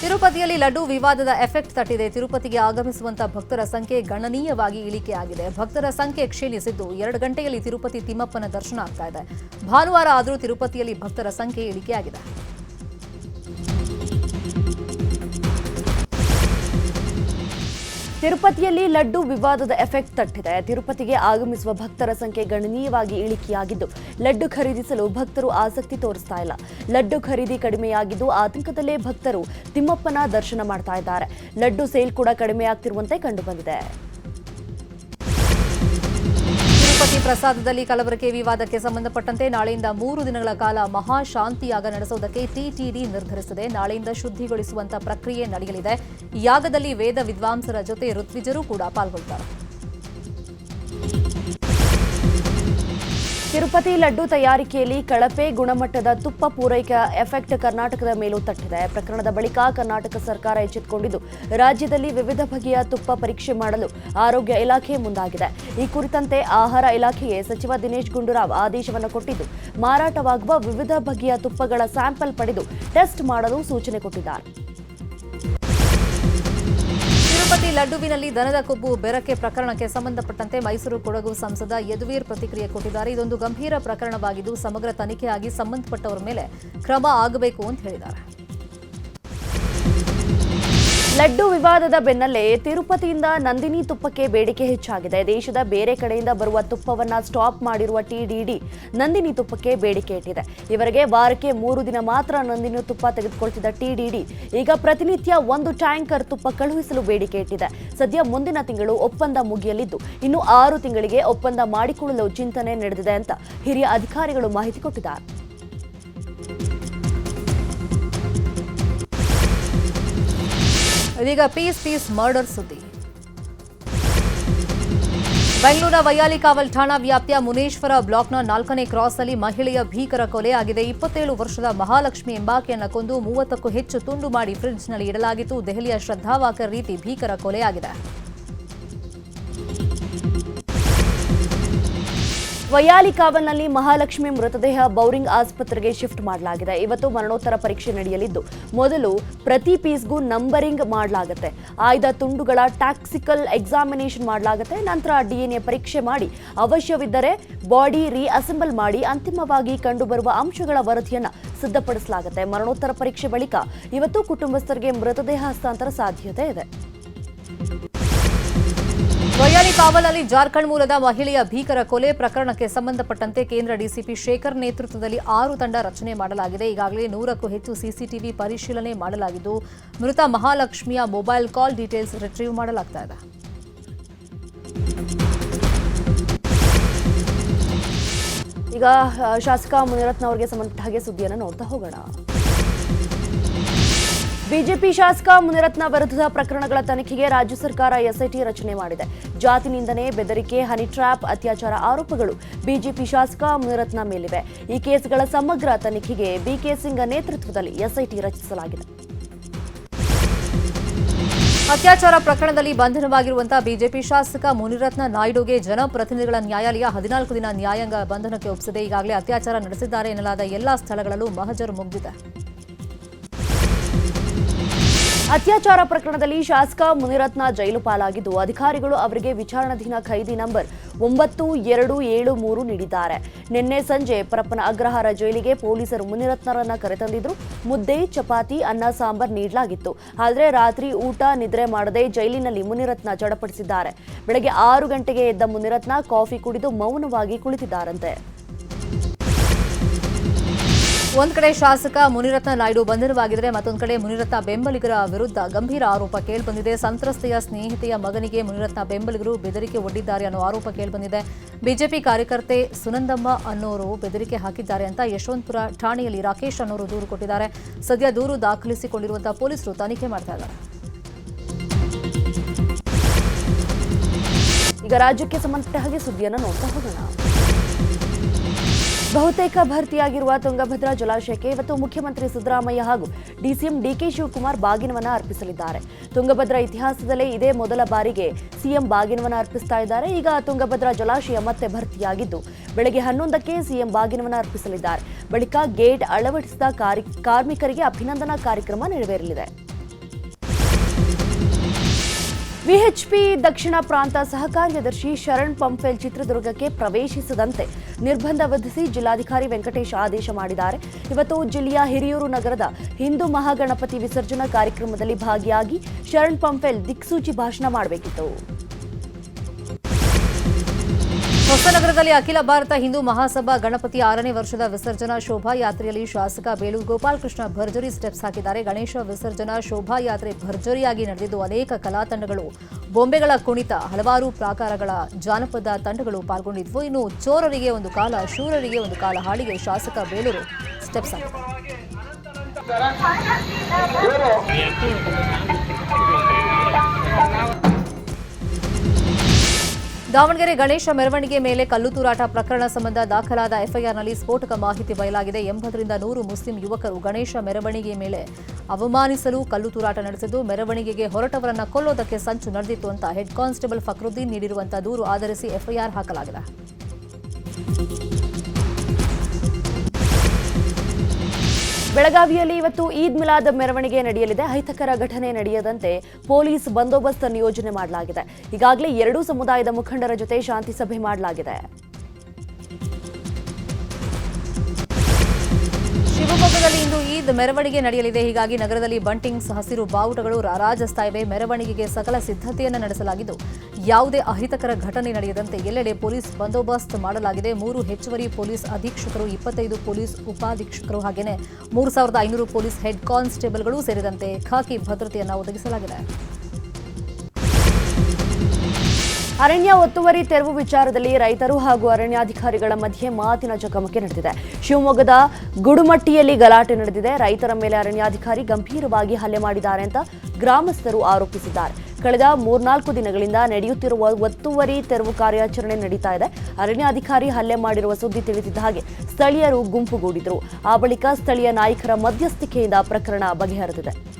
ತಿರುಪತಿಯಲ್ಲಿ ಲಡ್ಡು ವಿವಾದದ ಎಫೆಕ್ಟ್ ತಟ್ಟಿದೆ. ತಿರುಪತಿಗೆ ಆಗಮಿಸುವಂತಹ ಭಕ್ತರ ಸಂಖ್ಯೆ ಗಣನೀಯವಾಗಿ ಇಳಿಕೆಯಾಗಿದೆ. ಭಕ್ತರ ಸಂಖ್ಯೆ ಕ್ಷೀಣಿಸಿದ್ದು ಎರಡು ಗಂಟೆಯಲ್ಲಿ ತಿರುಪತಿ ತಿಮ್ಮಪ್ಪನ ದರ್ಶನ ಆಗ್ತಾ ಇದೆ. ಭಾನುವಾರ ಆದರೂ ತಿರುಪತಿಯಲ್ಲಿ ಭಕ್ತರ ಸಂಖ್ಯೆ ಇಳಿಕೆಯಾಗಿದೆ. ತಿರುಪತಿಯಲ್ಲಿ ಲಡ್ಡು ವಿವಾದದ ಎಫೆಕ್ಟ್ ತಟ್ಟಿದೆ. ತಿರುಪತಿಗೆ ಆಗಮಿಸುವ ಭಕ್ತರ ಸಂಖ್ಯೆ ಗಣನೀಯವಾಗಿ ಇಳಿಕೆಯಾಗಿದ್ದು, ಲಡ್ಡು ಖರೀದಿಸಲು ಭಕ್ತರು ಆಸಕ್ತಿ ತೋರಿಸ್ತಾ ಇಲ್ಲ. ಲಡ್ಡು ಖರೀದಿ ಕಡಿಮೆಯಾಗಿದ್ದು, ಆತಂಕದಲ್ಲೇ ಭಕ್ತರು ತಿಮ್ಮಪ್ಪನ ದರ್ಶನ ಮಾಡ್ತಾ ಇದ್ದಾರೆ. ಲಡ್ಡು ಸೇಲ್ ಕೂಡ ಕಡಿಮೆಯಾಗ್ತಿರುವಂತೆ ಕಂಡುಬಂದಿದೆ. ತಿರುಪತಿ ಪ್ರಸಾದದಲ್ಲಿ ಕಲಬುರಗಿ ವಿವಾದಕ್ಕೆ ಸಂಬಂಧಪಟ್ಟಂತೆ ನಾಳೆಯಿಂದ ಮೂರು ದಿನಗಳ ಕಾಲ ಮಹಾಶಾಂತಿಯಾಗ ನಡೆಸುವುದಕ್ಕೆ ಟಿಟಿಡಿ ನಿರ್ಧರಿಸಿದೆ. ನಾಳೆಯಿಂದ ಶುದ್ಧಿಗೊಳಿಸುವಂತ ಪ್ರಕ್ರಿಯೆ ನಡೆಯಲಿದೆ. ಯಾಗದಲ್ಲಿ ವೇದ ವಿದ್ವಾಂಸರ ಜೊತೆ ಋತ್ವಿಜರು ಕೂಡ ಪಾಲ್ಗೊಳ್ತಾರೆ. ತಿರುಪತಿ ಲಡ್ಡು ತಯಾರಿಕೆಯಲ್ಲಿ ಕಳಪೆ ಗುಣಮಟ್ಟದ ತುಪ್ಪ ಪೂರೈಕೆ ಎಫೆಕ್ಟ್ ಕರ್ನಾಟಕದ ಮೇಲೂ ತಟ್ಟಿದೆ. ಪ್ರಕರಣದ ಬಳಿಕ ಕರ್ನಾಟಕ ಸರ್ಕಾರ ಎಚ್ಚೆತ್ತುಕೊಂಡಿದ್ದು ರಾಜ್ಯದಲ್ಲಿ ವಿವಿಧ ಬಗೆಯ ತುಪ್ಪ ಪರೀಕ್ಷೆ ಮಾಡಲು ಆರೋಗ್ಯ ಇಲಾಖೆ ಮುಂದಾಗಿದೆ. ಈ ಕುರಿತಂತೆ ಆಹಾರ ಇಲಾಖೆಗೆ ಸಚಿವ ದಿನೇಶ್ ಗುಂಡೂರಾವ್ ಆದೇಶವನ್ನು ಕೊಟ್ಟಿದ್ದು, ಮಾರಾಟವಾಗುವ ವಿವಿಧ ಬಗೆಯ ತುಪ್ಪಗಳ ಸ್ಯಾಂಪಲ್ ಪಡೆದು ಟೆಸ್ಟ್ ಮಾಡಲು ಸೂಚನೆ ಕೊಟ್ಟಿದ್ದಾರೆ. ತಿರುಪತಿ ಲಡ್ಡುವಿನಲ್ಲಿ ದನದ ಕೊಬ್ಬು ಬೆರಕೆ ಪ್ರಕರಣಕ್ಕೆ ಸಂಬಂಧಪಟ್ಟಂತೆ ಮೈಸೂರು ಕೊಡಗು ಸಂಸದ ಯದುವೀರ್ ಪ್ರತಿಕ್ರಿಯೆ ಕೊಟ್ಟಿದ್ದಾರೆ. ಇದೊಂದು ಗಂಭೀರ ಪ್ರಕರಣವಾಗಿದ್ದು, ಸಮಗ್ರ ತನಿಖೆಯಾಗಿ ಸಂಬಂಧಪಟ್ಟವರ ಮೇಲೆ ಕ್ರಮ ಆಗಬೇಕು ಅಂತ ಹೇಳಿದ್ದಾರೆ. ಲಡ್ಡು ವಿವಾದದ ಬೆನ್ನಲ್ಲೇ ತಿರುಪತಿಯಿಂದ ನಂದಿನಿ ತುಪ್ಪಕ್ಕೆ ಬೇಡಿಕೆ ಹೆಚ್ಚಾಗಿದೆ. ದೇಶದ ಬೇರೆ ಕಡೆಯಿಂದ ಬರುವ ತುಪ್ಪವನ್ನು ಸ್ಟಾಪ್ ಮಾಡಿರುವ ಟಿಡಿಡಿ ನಂದಿನಿ ತುಪ್ಪಕ್ಕೆ ಬೇಡಿಕೆ ಇಟ್ಟಿದೆ. ಇವರಿಗೆ ವಾರಕ್ಕೆ ಮೂರು ದಿನ ಮಾತ್ರ ನಂದಿನಿ ತುಪ್ಪ ತೆಗೆದುಕೊಳ್ತಿದ್ದ ಟಿಡಿಡಿ ಈಗ ಪ್ರತಿನಿತ್ಯ ಒಂದು ಟ್ಯಾಂಕರ್ ತುಪ್ಪ ಕಳುಹಿಸಲು ಬೇಡಿಕೆ ಇಟ್ಟಿದೆ. ಸದ್ಯ ಮುಂದಿನ ತಿಂಗಳು ಒಪ್ಪಂದ ಮುಗಿಯಲಿದ್ದು, ಇನ್ನು ಆರು ತಿಂಗಳಿಗೆ ಒಪ್ಪಂದ ಮಾಡಿಕೊಳ್ಳಲು ಚಿಂತನೆ ನಡೆದಿದೆ ಅಂತ ಹಿರಿಯ ಅಧಿಕಾರಿಗಳು ಮಾಹಿತಿ ಕೊಟ್ಟಿದ್ದಾರೆ. ಇದೀಗ ಪೀಸ್ ಪೀಸ್ ಮರ್ಡರ್ ಸುದ್ದಿ. ಬೆಂಗಳೂರಿನ ವೈಯಾಲಿಕಾವಲ್ ಠಾಣಾ ವ್ಯಾಪ್ತಿಯ ಮುನೇಶ್ವರ ಬ್ಲಾಕ್ನ ನಾಲ್ಕನೇ ಕ್ರಾಸ್ನಲ್ಲಿ ಮಹಿಳೆಯ ಭೀಕರ ಕೊಲೆ ಆಗಿದೆ. ಇಪ್ಪತ್ತೇಳು ವರ್ಷದ ಮಹಾಲಕ್ಷ್ಮಿ ಎಂಬಾಕೆಯನ್ನ ಕೊಂದು ಮೂವತ್ತಕ್ಕೂ ಹೆಚ್ಚು ತುಂಡು ಮಾಡಿ ಫ್ರಿಡ್ಜ್ನಲ್ಲಿ ಇಡಲಾಗಿತ್ತು. ದೆಹಲಿಯ ಶ್ರದ್ಧಾವಾಕರ್ ರೀತಿ ಭೀಕರ ಕೊಲೆಯಾಗಿದೆ. ವೈಯಾಲಿಕಾವಲ್ನಲ್ಲಿ ಮಹಾಲಕ್ಷ್ಮಿ ಮೃತದೇಹ ಬೌರಿಂಗ್ ಆಸ್ಪತ್ರೆಗೆ ಶಿಫ್ಟ್ ಮಾಡಲಾಗಿದೆ. ಇವತ್ತು ಮರಣೋತ್ತರ ಪರೀಕ್ಷೆ ನಡೆಯಲಿದ್ದು, ಮೊದಲು ಪ್ರತಿ ಪೀಸ್ಗೂ ನಂಬರಿಂಗ್ ಮಾಡಲಾಗುತ್ತೆ. ಆಯ್ದ ತುಂಡುಗಳ ಟ್ಯಾಕ್ಸಿಕಲ್ ಎಕ್ಸಾಮಿನೇಷನ್ ಮಾಡಲಾಗುತ್ತೆ. ನಂತರ ಡಿಎನ್ಎ ಪರೀಕ್ಷೆ ಮಾಡಿ ಅವಶ್ಯವಿದ್ದರೆ ಬಾಡಿ ರೀಅಸೆಂಬಲ್ ಮಾಡಿ ಅಂತಿಮವಾಗಿ ಕಂಡುಬರುವ ಅಂಶಗಳ ವರದಿಯನ್ನು ಸಿದ್ಧಪಡಿಸಲಾಗುತ್ತೆ. ಮರಣೋತ್ತರ ಪರೀಕ್ಷೆ ಬಳಿಕ ಇವತ್ತು ಕುಟುಂಬಸ್ಥರಿಗೆ ಮೃತದೇಹ ಹಸ್ತಾಂತರ ಸಾಧ್ಯತೆ ಇದೆ. ವೈಯಾಲಿ ಕಾವಲಲ್ಲಿ ಜಾರ್ಖಂಡ್ ಮೂಲದ ಮಹಿಳೆಯ ಭೀಕರ ಕೊಲೆ ಪ್ರಕರಣಕ್ಕೆ ಸಂಬಂಧಪಟ್ಟಂತೆ ಕೇಂದ್ರ ಡಿಸಿಪಿ ಶೇಖರ್ ನೇತೃತ್ವದಲ್ಲಿ ಆರು ತಂಡ ರಚನೆ ಮಾಡಲಾಗಿದೆ. ಈಗಾಗಲೇ ನೂರಕ್ಕೂ ಹೆಚ್ಚು ಸಿಸಿಟಿವಿ ಪರಿಶೀಲನೆ ಮಾಡಲಾಗಿದ್ದು, ಮೃತ ಮಹಾಲಕ್ಷ್ಮಿಯ ಮೊಬೈಲ್ ಕಾಲ್ ಡೀಟೇಲ್ಸ್ ರಿಟ್ರೀವ್ ಮಾಡಲಾಗ್ತಾ ಇದೆ. ಈಗ ಶಾಸಕ ಮುನಿರತ್ನ ಅವರಿಗೆ ಸಂಬಂಧಪಟ್ಟ ಹಾಗೆ ಸುದ್ದಿಯನ್ನು ನೋಡ್ತಾ ಹೋಗೋಣ. ಬಿಜೆಪಿ ಶಾಸಕ ಮುನಿರತ್ನ ವಿರುದ್ಧದ ಪ್ರಕರಣಗಳ ತನಿಖೆಗೆ ರಾಜ್ಯ ಸರ್ಕಾರ ಎಸ್ಐಟಿ ರಚನೆ ಮಾಡಿದೆ. ಜಾತಿ ನಿಂದನೆ ಬೆದರಿಕೆ, ಹನಿ ಟ್ರ್ಯಾಪ್, ಅತ್ಯಾಚಾರ ಆರೋಪಗಳು ಬಿಜೆಪಿ ಶಾಸಕ ಮುನಿರತ್ನ ಮೇಲಿವೆ. ಈ ಕೇಸ್ಗಳ ಸಮಗ್ರ ತನಿಖೆಗೆ ಬಿಕೆ ಸಿಂಗ್ ನೇತೃತ್ವದಲ್ಲಿ ಎಸ್ಐಟಿ ರಚಿಸಲಾಗಿದೆ. ಅತ್ಯಾಚಾರ ಪ್ರಕರಣದಲ್ಲಿ ಬಂಧನವಾಗಿರುವಂತಹ ಬಿಜೆಪಿ ಶಾಸಕ ಮುನಿರತ್ನ ನಾಯ್ಡುಗೆ ಜನಪ್ರತಿನಿಧಿಗಳ ನ್ಯಾಯಾಲಯ ಹದಿನಾಲ್ಕು ದಿನ ನ್ಯಾಯಾಂಗ ಬಂಧನಕ್ಕೆ ಒಪ್ಪಿಸಿದೆ ಈಗಾಗಲೇ ಅತ್ಯಾಚಾರ ನಡೆಸಿದ್ದಾರೆ ಎನ್ನಲಾದ ಎಲ್ಲಾ ಸ್ಥಳಗಳಲ್ಲೂ ಮಹಜರು ಮುಗಿದಿದೆ ಅತ್ಯಾಚಾರ ಪ್ರಕರಣದಲ್ಲಿ ಶಾಸಕ ಮುನಿರತ್ನ ಜೈಲು ಪಾಲಾಗಿದ್ದು ಅಧಿಕಾರಿಗಳು ಅವರಿಗೆ ವಿಚಾರಣಾಧೀನ ಖೈದಿ ನಂಬರ್ ಒಂಬತ್ತು ಎರಡು ಏಳು ಮೂರು ನೀಡಿದ್ದಾರೆ. ನಿನ್ನೆ ಸಂಜೆ ಪರಪ್ಪನ ಅಗ್ರಹಾರ ಜೈಲಿಗೆ ಪೊಲೀಸರು ಮುನಿರತ್ನರನ್ನ ಕರೆತಂದಿದ್ರು. ಮುದ್ದೆ, ಚಪಾತಿ, ಅನ್ನ, ಸಾಂಬಾರ್ ನೀಡಲಾಗಿತ್ತು. ಆದರೆ ರಾತ್ರಿ ಊಟ, ನಿದ್ರೆ ಮಾಡದೆ ಜೈಲಿನಲ್ಲಿ ಮುನಿರತ್ನ ಚಡಪಡಿಸಿದ್ದಾರೆ ಬೆಳಗ್ಗೆ ಆರು ಗಂಟೆಗೆ ಎದ್ದ ಮುನಿರತ್ನ ಕಾಫಿ ಕುಡಿದು ಮೌನವಾಗಿ ಕುಳಿತಿದ್ದಾರಂತೆ. ಒಂದ್ ಕಡೆ ಶಾಸಕ ಮುನಿರತ್ನ ನಾಯ್ಡು ಬಂಧನವಾಗಿದ್ದರೆ ಮತ್ತೊಂದು ಕಡೆ ಮುನಿರತ್ನ ಬೆಂಬಲಿಗರ ವಿರುದ್ಧ ಗಂಭೀರ ಆರೋಪ ಕೇಳಿಬಂದಿದೆ ಸಂತ್ರಸ್ತೆಯ ಸ್ನೇಹಿತೆಯ ಮಗನಿಗೆ ಮುನಿರತ್ನ ಬೆಂಬಲಿಗರು ಬೆದರಿಕೆ ಒಡ್ಡಿದ್ದಾರೆ ಅನ್ನೋ ಆರೋಪ ಕೇಳಿಬಂದಿದೆ ಬಿಜೆಪಿ ಕಾರ್ಯಕರ್ತೆ ಸುನಂದಮ್ಮ ಅನ್ನೋರು ಬೆದರಿಕೆ ಹಾಕಿದ್ದಾರೆ ಅಂತ ಯಶವಂತಪುರ ಠಾಣೆಯಲ್ಲಿ ರಾಕೇಶ್ ಅನ್ನೋರು ದೂರು ಕೊಟ್ಟಿದ್ದಾರೆ. ಸದ್ಯ ದೂರು ದಾಖಲಿಸಿಕೊಂಡಿರುವಂತಹ ಪೊಲೀಸರು ತನಿಖೆ ಮಾಡ್ತಾ ಇದ್ದಾರೆ. ಈಗ ರಾಜ್ಯಕ್ಕೆ ಸಂಬಂಧಪಟ್ಟ ಹಾಗೆ ಸುದ್ದಿಯನ್ನು ನೋಡ್ತಾ ಹೋಗೋಣ. ಬಹುತೇಕ ಭರ್ತಿಯಾಗಿರುವ ತುಂಗಭದ್ರಾ ಜಲಾಶಯಕ್ಕೆ ಇವತ್ತು ಮುಖ್ಯಮಂತ್ರಿ ಸಿದ್ದರಾಮಯ್ಯ ಹಾಗೂ ಡಿಸಿಎಂ ಡಿಕೆ ಶಿವಕುಮಾರ್ ಬಾಗಿನವನ ಅರ್ಪಿಸಲಿದ್ದಾರೆ. ತುಂಗಭದ್ರಾ ಇತಿಹಾಸದಲ್ಲೇ ಇದೇ ಮೊದಲ ಬಾರಿಗೆ ಸಿಎಂ ಬಾಗಿನವನ ಅರ್ಪಿಸ್ತಾ ಇದ್ದಾರೆ. ಈಗ ತುಂಗಭದ್ರಾ ಜಲಾಶಯ ಮತ್ತೆ ಭರ್ತಿಯಾಗಿದ್ದು, ಬೆಳಗ್ಗೆ ಹನ್ನೊಂದಕ್ಕೆ ಸಿಎಂ ಬಾಗಿನವನ ಅರ್ಪಿಸಲಿದ್ದಾರೆ. ಬಳಿಕ ಗೇಟ್ ಅಳವಡಿಸಿದ ಕಾರ್ಮಿಕರಿಗೆ ಅಭಿನಂದನಾ ಕಾರ್ಯಕ್ರಮ ನೆರವೇರಲಿದೆ. ವಿಎಚ್ಪಿ ದಕ್ಷಿಣ ಪ್ರಾಂತ ಸಹಕಾರ್ಯದರ್ಶಿ ಶರಣ್ ಪಂಪೆಲ್ ಚಿತ್ರದುರ್ಗಕ್ಕೆ ಪ್ರವೇಶಿಸದಂತೆ ನಿರ್ಬಂಧ ವಿಧಿಸಿ ಜಿಲ್ಲಾಧಿಕಾರಿ ವೆಂಕಟೇಶ್ ಆದೇಶ ಮಾಡಿದ್ದಾರೆ. ಇವತ್ತು ಜಿಲ್ಲೆಯ ಹಿರಿಯೂರು ನಗರದ ಹಿಂದೂ ಮಹಾಗಣಪತಿ ವಿಸರ್ಜನಾ ಕಾರ್ಯಕ್ರಮದಲ್ಲಿ ಭಾಗಿಯಾಗಿ ಶರಣ್ ಪಂಪೆಲ್ ದಿಕ್ಸೂಚಿ ಭಾಷಣ ಮಾಡಬೇಕಿತ್ತು. ಹೊಸನಗರದಲ್ಲಿ ಅಖಿಲ ಭಾರತ ಹಿಂದೂ ಮಹಾಸಭಾ ಗಣಪತಿ ಆರನೇ ವರ್ಷದ ವಿಸರ್ಜನಾ ಶೋಭಾಯಾತ್ರೆಯಲ್ಲಿ ಶಾಸಕ ಬೇಲೂರು ಗೋಪಾಲಕೃಷ್ಣ ಭರ್ಜರಿ ಸ್ಟೆಪ್ಸ್ ಹಾಕಿದ್ದಾರೆ. ಗಣೇಶ ವಿಸರ್ಜನಾ ಶೋಭಾಯಾತ್ರೆ ಭರ್ಜರಿಯಾಗಿ ನಡೆದಿದ್ದು ಅನೇಕ ಕಲಾ ತಂಡಗಳು, ಬೊಂಬೆಗಳ ಕುಣಿತ, ಹಲವಾರು ಪ್ರಾಕಾರಗಳ ಜಾನಪದ ತಂಡಗಳು ಪಾಲ್ಗೊಂಡಿದ್ವು. ಇನ್ನು ಚೋರರಿಗೆ ಒಂದು ಕಾಲ, ಶೂರರಿಗೆ ಒಂದು ಕಾಲ ಹಾಡಿಗೆ ಶಾಸಕ ಬೇಲೂರು ಸ್ಟೆಪ್ಸ್ ಹಾಕಿದ್ದಾರೆ. ದಾವಣಗೆರೆ ಗಣೇಶ ಮೆರವಣಿಗೆ ಮೇಲೆ ಕಲ್ಲು ತೂರಾಟ ಪ್ರಕರಣ ಸಂಬಂಧ ದಾಖಲಾದ ಎಫ್ಐಆರ್ನಲ್ಲಿ ಸ್ಫೋಟಕ ಮಾಹಿತಿ ಬಯಲಾಗಿದೆ. ಎಂಬತ್ತರಿಂದ ನೂರು ಮುಸ್ಲಿಂ ಯುವಕರು ಗಣೇಶ ಮೆರವಣಿಗೆ ಮೇಲೆ ಅವಮಾನಿಸಲು ಕಲ್ಲು ತೂರಾಟ ನಡೆಸಿದ್ದು, ಮೆರವಣಿಗೆಗೆ ಹೊರಟವರನ್ನ ಕೊಲ್ಲೋದಕ್ಕೆ ಸಂಚು ನಡೆದಿತ್ತು ಅಂತ ಹೆಡ್ ಕಾನ್ಸ್ಟೇಬಲ್ ಫಕ್ರುದ್ದೀನ್ ನೀಡಿರುವಂತಹ ದೂರು ಆಧರಿಸಿ ಎಫ್ಐಆರ್ ಹಾಕಲಾಗಿದೆ. ಬೆಳಗಾವಿಯಲ್ಲಿ ಇವತ್ತು ಈದ್ ಮಿಲಾದ್ ಮೆರವಣಿಗೆ ನಡೆಯಲಿದೆ. ಅಹಿತಕರ ಘಟನೆ ನಡೆಯದಂತೆ ಪೊಲೀಸ್ ಬಂದೋಬಸ್ತ್ ನಿಯೋಜನೆ ಮಾಡಲಾಗಿದೆ. ಈಗಾಗಲೇ ಎರಡೂ ಸಮುದಾಯದ ಮುಖಂಡರ ಜೊತೆ ಶಾಂತಿ ಸಭೆ ಮಾಡಲಾಗಿದೆ. ಈದ್ ಮೆರವಣಿಗೆ ನಡೆಯಲಿದೆ. ಹೀಗಾಗಿ ನಗರದಲ್ಲಿ ಬಂಟಿಂಗ್ಸ್ ಹಸಿರು ಬಾವುಟಗಳು ರಾರಾಜಿಸ್ತಾ ಇವೆ ಮೆರವಣಿಗೆಗೆ ಸಕಲ ಸಿದ್ಧತೆಯನ್ನು ನಡೆಸಲಾಗಿದ್ದು, ಯಾವುದೇ ಅಹಿತಕರ ಘಟನೆ ನಡೆಯದಂತೆ ಎಲ್ಲೆಡೆ ಪೊಲೀಸ್ ಬಂದೋಬಸ್ತ್ ಮಾಡಲಾಗಿದೆ. ಮೂರು ಹೆಚ್ಚುವರಿ ಪೊಲೀಸ್ ಅಧೀಕ್ಷಕರು, ಇಪ್ಪತ್ತೈದು ಪೊಲೀಸ್ ಉಪಾಧೀಕ್ಷಕರು ಹಾಗೆಯೇ ಮೂರು ಸಾವಿರದ ಐನೂರು ಪೊಲೀಸ್ ಹೆಡ್ ಕಾನ್ಸ್ಟೇಬಲ್ಗಳು ಸೇರಿದಂತೆ ಖಾಕಿ ಭದ್ರತೆಯನ್ನು ಒದಗಿಸಲಾಗಿದೆ. ಅರಣ್ಯ ಒತ್ತುವರಿ ತೆರವು ವಿಚಾರದಲ್ಲಿ ರೈತರು ಹಾಗೂ ಅರಣ್ಯಾಧಿಕಾರಿಗಳ ಮಧ್ಯೆ ಮಾತಿನ ಚಕಮಕಿ ನಡೆದಿದೆ. ಶಿವಮೊಗ್ಗದ ಗುಡುಮಟ್ಟಿಯಲ್ಲಿ ಗಲಾಟೆ ನಡೆದಿದೆ. ರೈತರ ಮೇಲೆ ಅರಣ್ಯಾಧಿಕಾರಿ ಗಂಭೀರವಾಗಿ ಹಲ್ಲೆ ಮಾಡಿದ್ದಾರೆ ಅಂತ ಗ್ರಾಮಸ್ಥರು ಆರೋಪಿಸಿದ್ದಾರೆ. ಕಳೆದ ಮೂರ್ನಾಲ್ಕು ದಿನಗಳಿಂದ ನಡೆಯುತ್ತಿರುವ ಒತ್ತುವರಿ ತೆರವು ಕಾರ್ಯಾಚರಣೆ ನಡೀತಾ ಇದೆ. ಅರಣ್ಯಾಧಿಕಾರಿ ಹಲ್ಲೆ ಮಾಡಿರುವ ಸುದ್ದಿ ತಿಳಿದಿದ್ದ ಹಾಗೆ ಸ್ಥಳೀಯರು ಗುಂಪುಗೂಡಿದರು. ಆ ಬಳಿಕ ಸ್ಥಳೀಯ ನಾಯಕರ ಮಧ್ಯಸ್ಥಿಕೆಯಿಂದ ಪ್ರಕರಣ ಬಗೆಹರಿದಿದೆ.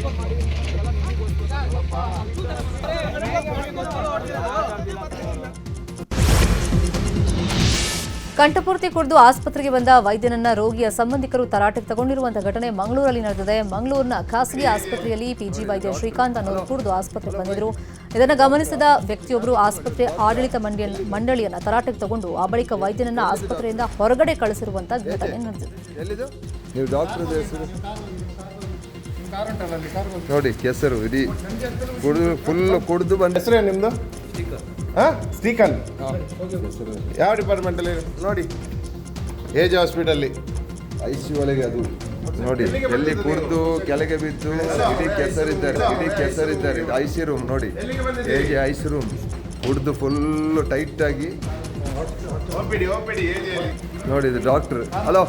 ಕಂಠಪೂರ್ತಿ ಕುಡಿದು ಆಸ್ಪತ್ರೆಗೆ ಬಂದ ವೈದ್ಯನನ್ನ ರೋಗಿಯ ಸಂಬಂಧಿಕರು ತರಾಟೆಗೆ ತಗೊಂಡಿರುವಂತಹ ಘಟನೆ ಮಂಗಳೂರಲ್ಲಿ ನಡೆದಿದೆ. ಮಂಗಳೂರಿನ ಖಾಸಗಿ ಆಸ್ಪತ್ರೆಯಲ್ಲಿ ಪಿಜಿ ವೈದ್ಯ ಶ್ರೀಕಾಂತ್ ಅನ್ನೋರು ಕುಡಿದು ಆಸ್ಪತ್ರೆಗೆ ಬಂದಿದ್ರು. ಇದನ್ನು ಗಮನಿಸಿದ ವ್ಯಕ್ತಿಯೊಬ್ಬರು ಆಸ್ಪತ್ರೆ ಆಡಳಿತ ಮಂಡಳಿ ಮಂಡಳಿಯನ್ನ ತರಾಟೆಗೆ ತಗೊಂಡು ಆ ಬಳಿಕ ವೈದ್ಯನನ್ನ ಆಸ್ಪತ್ರೆಯಿಂದ ಹೊರಗಡೆ ಕಳಿಸಿರುವಂತಹ ಘಟನೆ ನಡೆದಿದೆ. ಎಲ್ಲಿದು? ನೀವು ಡಾಕ್ಟರ್ ಹೆಸರು? ನೋಡಿ ಕೆಸರು ಇಡೀ ಕುಡಿದು ಫುಲ್ ಕುಡಿದು ಬಂದ ಹೆಸರು ನಿಮ್ದು? ಹಾಂ ಶ್ರೀಕಾಂತ್ ಯಾವ ಡಿಪಾರ್ಟ್ಮೆಂಟಲ್ಲಿ ನೋಡಿ ಏಜ್ ಹಾಸ್ಪಿಟಲ್ಲಿ ಐ ಸಿ ಒಳಗೆ ಅದು ನೋಡಿ ಎಲ್ಲಿ ಕುಡಿದು ಕೆಳಗೆ ಬಿದ್ದು ಇಡೀ ಕೆಸರಿದ್ದಾರೆ ಇಡೀ ಕೆಸರಿದ್ದಾರೆ ಐ ಸಿ ರೂಮ್ ನೋಡಿ ಹೇಗೆ ಐ ಸಿ ರೂಮ್ ಕುಡಿದು ಫುಲ್ಲು ಟೈಟ್ ಆಗಿ O P D O P D ಏಜಿಯಲ್ಲಿ ನೋಡಿ ಇದು ಡಾಕ್ಟರ್ ಹಲೋ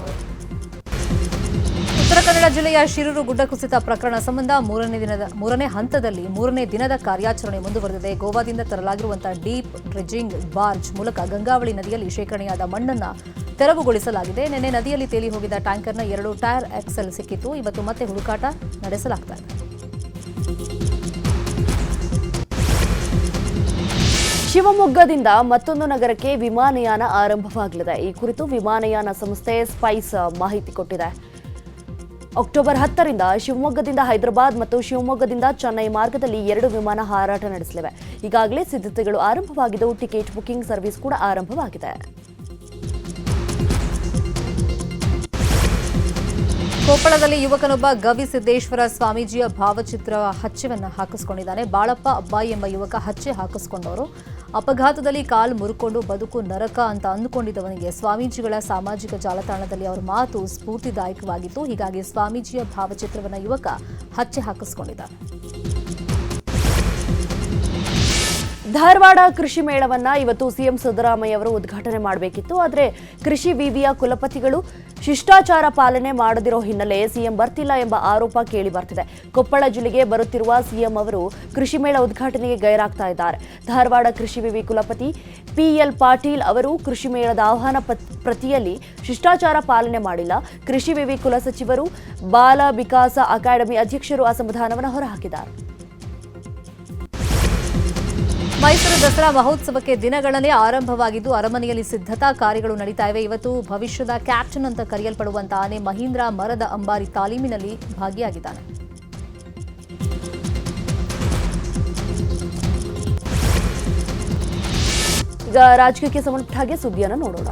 ಉತ್ತರ ಕನ್ನಡ ಜಿಲ್ಲೆಯ ಶಿರೂರು ಗುಡ್ಡ ಕುಸಿತ ಪ್ರಕರಣ ಸಂಬಂಧ ಮೂರನೇ ದಿನದ ಮೂರನೇ ಹಂತದಲ್ಲಿ ಮೂರನೇ ದಿನದ ಕಾರ್ಯಾಚರಣೆ ಮುಂದುವರೆದಿದೆ. ಗೋವಾದಿಂದ ತರಲಾಗಿರುವಂತಹ ಡೀಪ್ ಡ್ರೆಜಿಂಗ್ ಬಾರ್ಜ್ ಮೂಲಕ ಗಂಗಾವಳಿ ನದಿಯಲ್ಲಿ ಶೇಖರಣೆಯಾದ ಮಣ್ಣನ್ನು ತೆರವುಗೊಳಿಸಲಾಗಿದೆ. ನಿನ್ನೆ ನದಿಯಲ್ಲಿ ತೇಲಿ ಹೋಗಿದ್ದ ಟ್ಯಾಂಕರ್ನ ಎರಡು ಟೈರ್ ಎಕ್ಸೆಲ್ ಸಿಕ್ಕಿತ್ತು. ಇವತ್ತು ಮತ್ತೆ ಹುಡುಕಾಟ ನಡೆಸಲಾಗ್ತಾ ಶಿವಮೊಗ್ಗದಿಂದ ಮತ್ತೊಂದು ನಗರಕ್ಕೆ ವಿಮಾನಯಾನ ಆರಂಭವಾಗಲಿದೆ. ಈ ಕುರಿತು ವಿಮಾನಯಾನ ಸಂಸ್ಥೆ ಸ್ಪೈಸ್ ಮಾಹಿತಿ ಕೊಟ್ಟಿದೆ. ಅಕ್ಟೋಬರ್ ಹತ್ತರಿಂದ ಶಿವಮೊಗ್ಗದಿಂದ ಹೈದರಾಬಾದ್ ಮತ್ತು ಶಿವಮೊಗ್ಗದಿಂದ ಚೆನ್ನೈ ಮಾರ್ಗದಲ್ಲಿ ಎರಡು ವಿಮಾನ ಹಾರಾಟ ನಡೆಸಲಿವೆ. ಈಗಾಗಲೇ ಸಿದ್ಧತೆಗಳು ಆರಂಭವಾಗಿದ್ದು, ಟಿಕೆಟ್ ಬುಕಿಂಗ್ ಸರ್ವಿಸ್ ಕೂಡ ಆರಂಭವಾಗಿದೆ. ಕೊಪ್ಪಳದಲ್ಲಿ ಯುವಕನೊಬ್ಬ ಗವಿ ಸಿದ್ದೇಶ್ವರ ಸ್ವಾಮೀಜಿಯ ಭಾವಚಿತ್ರ ಹಚ್ಚವನ್ನು ಹಾಕಿಸ್ಕೊಂಡಿದ್ದಾನೆ. ಬಾಳಪ್ಪ ಅಬ್ಬಾಯಿ ಎಂಬ ಯುವಕ ಹಚ್ಚೆ ಹಾಕಿಸ್ಕೊಂಡವರು. ಅಪಘಾತದಲ್ಲಿ ಕಾಲು ಮುರುಕೊಂಡು ಬದುಕು ನರಕ ಅಂತ ಅಂದುಕೊಂಡಿದ್ದವನಿಗೆ ಸ್ವಾಮೀಜಿಗಳ ಸಾಮಾಜಿಕ ಜಾಲತಾಣದಲ್ಲಿ ಅವರ ಮಾತು ಸ್ಫೂರ್ತಿದಾಯಕವಾಗಿತ್ತು. ಹೀಗಾಗಿ ಸ್ವಾಮೀಜಿಯ ಭಾವಚಿತ್ರವನ್ನ ಯುವಕ ಹಚ್ಚೆ ಹಾಕಿಸಿಕೊಂಡಿದ್ದಾನೆ. ಧಾರವಾಡ ಕೃಷಿ ಮೇಳವನ್ನ ಇವತ್ತು ಸಿಎಂ ಸಿದ್ದರಾಮಯ್ಯ ಅವರು ಉದ್ಘಾಟನೆ ಮಾಡಬೇಕಿತ್ತು. ಆದರೆ ಕೃಷಿ ವಿವಿಯ ಕುಲಪತಿಗಳು ಶಿಷ್ಟಾಚಾರ ಪಾಲನೆ ಮಾಡದಿರೋ ಹಿನ್ನೆಲೆ ಸಿಎಂ ಬರ್ತಿಲ್ಲ ಎಂಬ ಆರೋಪ ಕೇಳಿ ಬರ್ತಿದೆ. ಕೊಪ್ಪಳ ಜಿಲ್ಲೆಗೆ ಬರುತ್ತಿರುವ ಸಿಎಂ ಅವರು ಕೃಷಿ ಮೇಳ ಉದ್ಘಾಟನೆಗೆ ಗೈರಾಗ್ತಾ ಇದ್ದಾರೆ. ಧಾರವಾಡ ಕೃಷಿ ವಿವಿ ಕುಲಪತಿ ಪಿಎಲ್ ಪಾಟೀಲ್ ಅವರು ಕೃಷಿ ಮೇಳದ ಆಹ್ವಾನ ಪ್ರತಿಯಲ್ಲಿ ಶಿಷ್ಟಾಚಾರ ಪಾಲನೆ ಮಾಡಿಲ್ಲ. ಕೃಷಿ ವಿವಿ ಕುಲಸಚಿವರು ಬಾಲ ವಿಕಾಸ ಅಕಾಡೆಮಿ ಅಧ್ಯಕ್ಷರು ಅಸಮಾಧಾನವನ್ನು ಹೊರಹಾಕಿದ್ದಾರೆ. ಮೈಸೂರು ದಸರಾ ಮಹೋತ್ಸವಕ್ಕೆ ದಿನಗಳನ್ನೇ ಆರಂಭವಾಗಿದ್ದು, ಅರಮನೆಯಲ್ಲಿ ಸಿದ್ಧತಾ ಕಾರ್ಯಗಳು ನಡೀತಾ ಇವೆ. ಇವತ್ತು ಭವಿಷ್ಯದ ಕ್ಯಾಪ್ಟನ್ ಅಂತ ಕರೆಯಲ್ಪಡುವಂತ ಆನೆ ಮಹೀಂದ್ರ ಮರದ ಅಂಬಾರಿ ತಾಲೀಮಿನಲ್ಲಿ ಭಾಗಿಯಾಗಿದ್ದಾನೆ. ಈಗ ರಾಜಕೀಯಕ್ಕೆ ಸಂಬಂಧಪಟ್ಟ ಹಾಗೆ ಸುದ್ದಿಯನ್ನು ನೋಡೋಣ.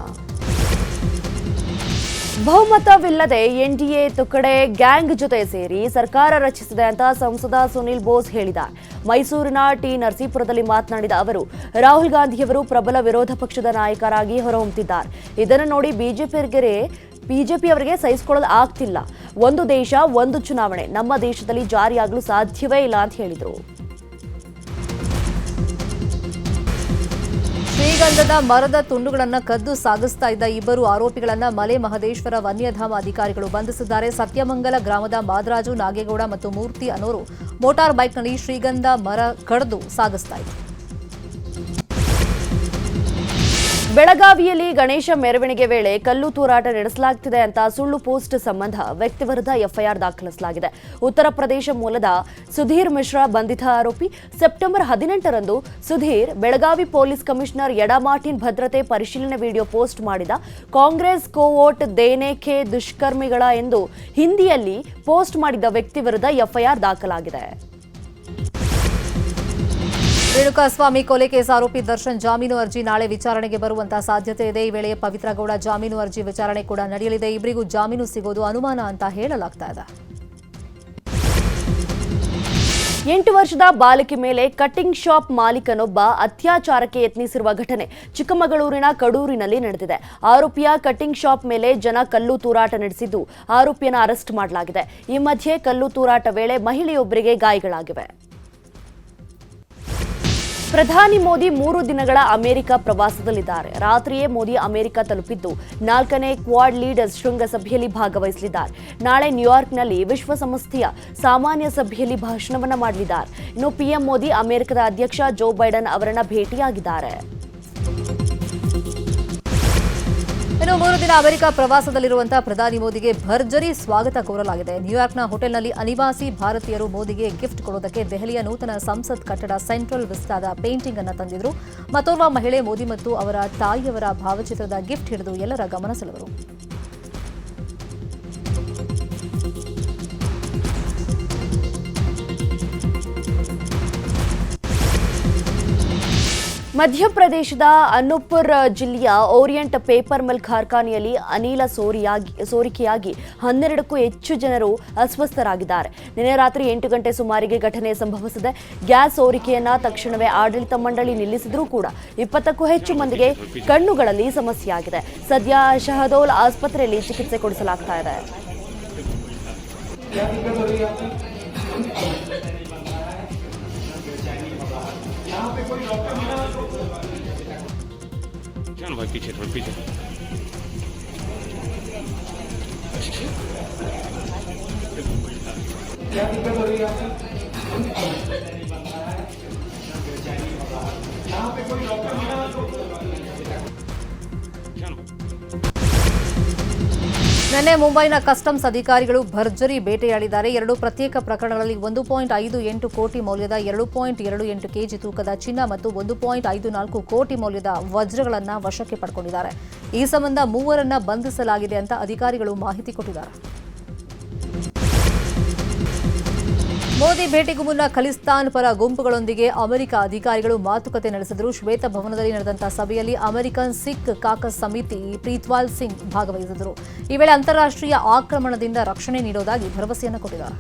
ಬಹುಮತವಿಲ್ಲದೆ ಎನ್ಡಿಎ ತುಕಡೆ ಗ್ಯಾಂಗ್ ಜೊತೆ ಸೇರಿ ಸರ್ಕಾರ ರಚಿಸಿದೆ ಅಂತ ಸಂಸದ ಸುನಿಲ್ ಬೋಸ್ ಹೇಳಿದ್ದಾರೆ. ಮೈಸೂರಿನ ಟಿ ನರಸೀಪುರದಲ್ಲಿ ಮಾತನಾಡಿದ ಅವರು, ರಾಹುಲ್ ಗಾಂಧಿಯವರು ಪ್ರಬಲ ವಿರೋಧ ಪಕ್ಷದ ನಾಯಕರಾಗಿ ಹೊರಹೊಮ್ಮುತ್ತಿದ್ದಾರೆ ಇದನ್ನು ನೋಡಿ ಬಿಜೆಪಿಯವರಿಗೆ ಬಿಜೆಪಿಯವರಿಗೆ ಸಹಿಸಿಕೊಳ್ಳಲು ಆಗ್ತಿಲ್ಲ. ಒಂದು ದೇಶ, ಒಂದು ಚುನಾವಣೆ. ನಮ್ಮ ದೇಶದಲ್ಲಿ ಜಾರಿಯಾಗಲು ಸಾಧ್ಯವೇ ಇಲ್ಲ ಅಂತ ಹೇಳಿದರು. ಶ್ರೀಗಂಧದ ಮರದ ತುಂಡುಗಳನ್ನು ಕದ್ದು ಸಾಗಿಸ್ತಾ ಇದ್ದ ಇಬ್ಬರು ಆರೋಪಿಗಳನ್ನು ಮಲೆ ಮಹದೇಶ್ವರ ವನ್ಯಧಾಮ ಅಧಿಕಾರಿಗಳು ಬಂಧಿಸಿದ್ದಾರೆ. ಸತ್ಯಮಂಗಲ ಗ್ರಾಮದ ಮಾದರಾಜು ನಾಗೇಗೌಡ ಮತ್ತು ಮೂರ್ತಿ ಅನ್ನೋರು ಮೋಟಾರ್ ಬೈಕ್ನಲ್ಲಿ ಶ್ರೀಗಂಧ ಮರ ಕಡಿದು ಸಾಗಿಸ್ತಾ ಇದ್ರು ಬೆಳಗಾವಿಯಲ್ಲಿ ಗಣೇಶ ಮೆರವಣಿಗೆ ವೇಳೆ ಕಲ್ಲು ತೂರಾಟ ನಡೆಸಲಾಗ್ತಿದೆ ಅಂತ ಸುಳ್ಳು ಪೋಸ್ಟ್ ಸಂಬಂಧ ವ್ಯಕ್ತಿ ವಿರುದ್ಧ ಎಫ್ಐಆರ್ ದಾಖಲಿಸಲಾಗಿದೆ. ಉತ್ತರ ಪ್ರದೇಶ ಮೂಲದ ಸುಧೀರ್ ಮಿಶ್ರಾ ಬಂಧಿತ ಆರೋಪಿ ಸೆಪ್ಟೆಂಬರ್ ಹದಿನೆಂಟರಂದು ಸುಧೀರ್ ಬೆಳಗಾವಿ ಪೊಲೀಸ್ ಕಮಿಷನರ್ ಎಡಮಾಟಿನ್ ಭದ್ರತೆ ಪರಿಶೀಲನೆ ವಿಡಿಯೋ ಪೋಸ್ಟ್ ಮಾಡಿದ ಕಾಂಗ್ರೆಸ್ ಕೋವೋಟ್ ದೇನೇಖೆ ದುಷ್ಕರ್ಮಿಗಳ ಎಂದು ಹಿಂದಿಯಲ್ಲಿ ಪೋಸ್ಟ್ ಮಾಡಿದ ವ್ಯಕ್ತಿ ವಿರುದ್ಧ ಎಫ್ಐಆರ್ ದಾಖಲಾಗಿದೆ. ರೇಣುಕಾಸ್ವಾಮಿ ಕೊಲೆ ಕೇಸ್ ಆರೋಪಿ ದರ್ಶನ್ ಜಾಮೀನು ಅರ್ಜಿ ನಾಳೆ ವಿಚಾರಣೆಗೆ ಬರುವಂತಹ ಸಾಧ್ಯತೆ ಇದೆ. ಈ ವೇಳೆ ಪವಿತ್ರಗೌಡ ಜಾಮೀನು ಅರ್ಜಿ ವಿಚಾರಣೆ ಕೂಡ ನಡೆಯಲಿದೆ. ಇಬ್ಬರಿಗೂ ಜಾಮೀನು ಸಿಗೋದು ಅನುಮಾನ ಅಂತ ಹೇಳಲಾಗ್ತಾ ಇದೆ. ಎಂಟು ವರ್ಷದ ಬಾಲಕಿ ಮೇಲೆ ಕಟಿಂಗ್ ಶಾಪ್ ಮಾಲೀಕನೊಬ್ಬ ಅತ್ಯಾಚಾರಕ್ಕೆ ಯತ್ನಿಸಿರುವ ಘಟನೆ ಚಿಕ್ಕಮಗಳೂರಿನ ಕಡೂರಿನಲ್ಲಿ ನಡೆದಿದೆ. ಆರೋಪಿಯ ಕಟಿಂಗ್ ಶಾಪ್ ಮೇಲೆ ಜನ ಕಲ್ಲು ತೂರಾಟ ನಡೆಸಿದ್ದು ಆರೋಪಿಯನ್ನು ಅರೆಸ್ಟ್ ಮಾಡಲಾಗಿದೆ. ಈ ಮಧ್ಯೆ ಕಲ್ಲು ತೂರಾಟ ವೇಳೆ ಮಹಿಳೆಯೊಬ್ಬರಿಗೆ ಗಾಯಗಳಾಗಿವೆ. ಪ್ರಧಾನಿ ಮೋದಿ ಮೂರು ದಿನಗಳ ಅಮೆರಿಕ ಪ್ರವಾಸದಲ್ಲಿದ್ದಾರೆ. ರಾತ್ರಿಯೇ ಮೋದಿ ಅಮೆರಿಕ ತಲುಪಿದ್ದು ನಾಲ್ಕನೇ ಕ್ವಾಡ್ ಲೀಡರ್ಸ್ ಶೃಂಗಸಭೆಯಲ್ಲಿ ಭಾಗವಹಿಸಲಿದ್ದಾರೆ. ನಾಳೆ ನ್ಯೂಯಾರ್ಕ್ನಲ್ಲಿ ವಿಶ್ವಸಂಸ್ಥೆಯ ಸಾಮಾನ್ಯ ಸಭೆಯಲ್ಲಿ ಭಾಷಣವನ್ನು ಮಾಡಲಿದ್ದಾರೆ. ಇನ್ನು ಪಿಎಂ ಮೋದಿ ಅಮೆರಿಕದ ಅಧ್ಯಕ್ಷ ಜೋ ಬೈಡನ್ ಅವರನ್ನ ಭೇಟಿಯಾಗಿದ್ದಾರೆ. ಇನ್ನು ಮೂರು ದಿನ ಅಮೆರಿಕ ಪ್ರವಾಸದಲ್ಲಿರುವಂತಹ ಪ್ರಧಾನಿ ಮೋದಿಗೆ ಭರ್ಜರಿ ಸ್ವಾಗತ ಕೋರಲಾಗಿದೆ. ನ್ಯೂಯಾರ್ಕ್ನ ಹೋಟೆಲ್ನಲ್ಲಿ ಅನಿವಾಸಿ ಭಾರತೀಯರು ಮೋದಿಗೆ ಗಿಫ್ಟ್ ಕೊಡೋದಕ್ಕೆ ದೆಹಲಿಯ ನೂತನ ಸಂಸತ್ ಕಟ್ಟಡ ಸೆಂಟ್ರಲ್ ವಿಸ್ತಾದ ಪೇಂಟಿಂಗ್ ಅನ್ನು ತಂದಿದ್ರು. ಮತ್ತೋರ್ವ ಮಹಿಳೆ ಮೋದಿ ಮತ್ತು ಅವರ ತಾಯಿಯವರ ಭಾವಚಿತ್ರದ ಗಿಫ್ಟ್ ಹಿಡಿದು ಎಲ್ಲರ ಗಮನ ಸೆಳೆದರು. ಮಧ್ಯಪ್ರದೇಶದ ಅನುಪುರ್ ಜಿಲ್ಲೆಯ ಓರಿಯಂಟ್ ಪೇಪರ್ ಮಿಲ್ ಕಾರ್ಖಾನೆಯಲ್ಲಿ ಅನಿಲ ಸೋರಿಯಾಗಿ, ಸೋರಿಕೆಯಾಗಿ ಹನ್ನೆರಡಕ್ಕೂ ಹೆಚ್ಚು ಜನರು ಅಸ್ವಸ್ಥರಾಗಿದ್ದಾರೆ. ನಿನ್ನೆ ರಾತ್ರಿ ಎಂಟು ಗಂಟೆ ಸುಮಾರಿಗೆ ಘಟನೆ ಸಂಭವಿಸಿದೆ. ಗ್ಯಾಸ್ ಸೋರಿಕೆಯನ್ನು ತಕ್ಷಣವೇ ಆಡಳಿತ ಮಂಡಳಿ ನಿಲ್ಲಿಸಿದರೂ ಕೂಡ ಇಪ್ಪತ್ತಕ್ಕೂ ಹೆಚ್ಚು ಮಂದಿಗೆ ಕಣ್ಣುಗಳಲ್ಲಿ ಸಮಸ್ಯೆಯಾಗಿದೆ. ಸದ್ಯ ಶಹದೋಲ್ ಆಸ್ಪತ್ರೆಯಲ್ಲಿ ಚಿಕಿತ್ಸೆ ಕೊಡಿಸಲಾಗ್ತಾ ಇದೆ. चल भाई पीछे थोड़ा पीछे क्या दिक्कत हो रही है आपको पे कोई डॉक्टर ನಿನ್ನೆ ಮುಂಬೈನ ಕಸ್ಟಮ್ಸ್ ಅಧಿಕಾರಿಗಳು ಭರ್ಜರಿ ಬೇಟೆಯಾಡಿದ್ದಾರೆ. ಎರಡು ಪ್ರತ್ಯೇಕ ಪ್ರಕರಣಗಳಲ್ಲಿ ಒಂದು ಪಾಯಿಂಟ್ ಐದು ಎಂಟು ಕೋಟಿ ಮೌಲ್ಯದ ಎರಡು ಪಾಯಿಂಟ್ ಎರಡು ಎಂಟು ಕೆಜಿ ತೂಕದ ಚಿನ್ನ ಮತ್ತು ಒಂದು ಪಾಯಿಂಟ್ ಐದು ನಾಲ್ಕು ಕೋಟಿ ಮೌಲ್ಯದ ವಜ್ರಗಳನ್ನು ವಶಕ್ಕೆ ಪಡ್ಕೊಂಡಿದ್ದಾರೆ. ಈ ಸಂಬಂಧ ಮೂವರನ್ನ ಬಂಧಿಸಲಾಗಿದೆ ಅಂತ ಅಧಿಕಾರಿಗಳು ಮಾಹಿತಿ ಕೊಟ್ಟಿದ್ದಾರೆ. ಮೋದಿ ಭೇಟಿಗೂ ಮುನ್ನ ಖಲಿಸ್ತಾನ್ ಪರ ಗುಂಪುಗಳೊಂದಿಗೆ ಅಮೆರಿಕ ಅಧಿಕಾರಿಗಳು ಮಾತುಕತೆ ನಡೆಸಿದರು. ಶ್ವೇತಭವನದಲ್ಲಿ ನಡೆದಂತಹ ಸಭೆಯಲ್ಲಿ ಅಮೆರಿಕನ್ ಸಿಖ್ ಕಾಕಸ್ ಸಮಿತಿ ಪ್ರೀತ್ವಾಲ್ ಸಿಂಗ್ ಭಾಗವಹಿಸಿದರು. ಈ ವೇಳೆ ಅಂತಾರಾಷ್ಟ್ರೀಯ ಆಕ್ರಮಣದಿಂದ ರಕ್ಷಣೆ ನೀಡೋದಾಗಿ ಭರವಸೆಯನ್ನು ಕೊಟ್ಟಿದ್ದಾರೆ.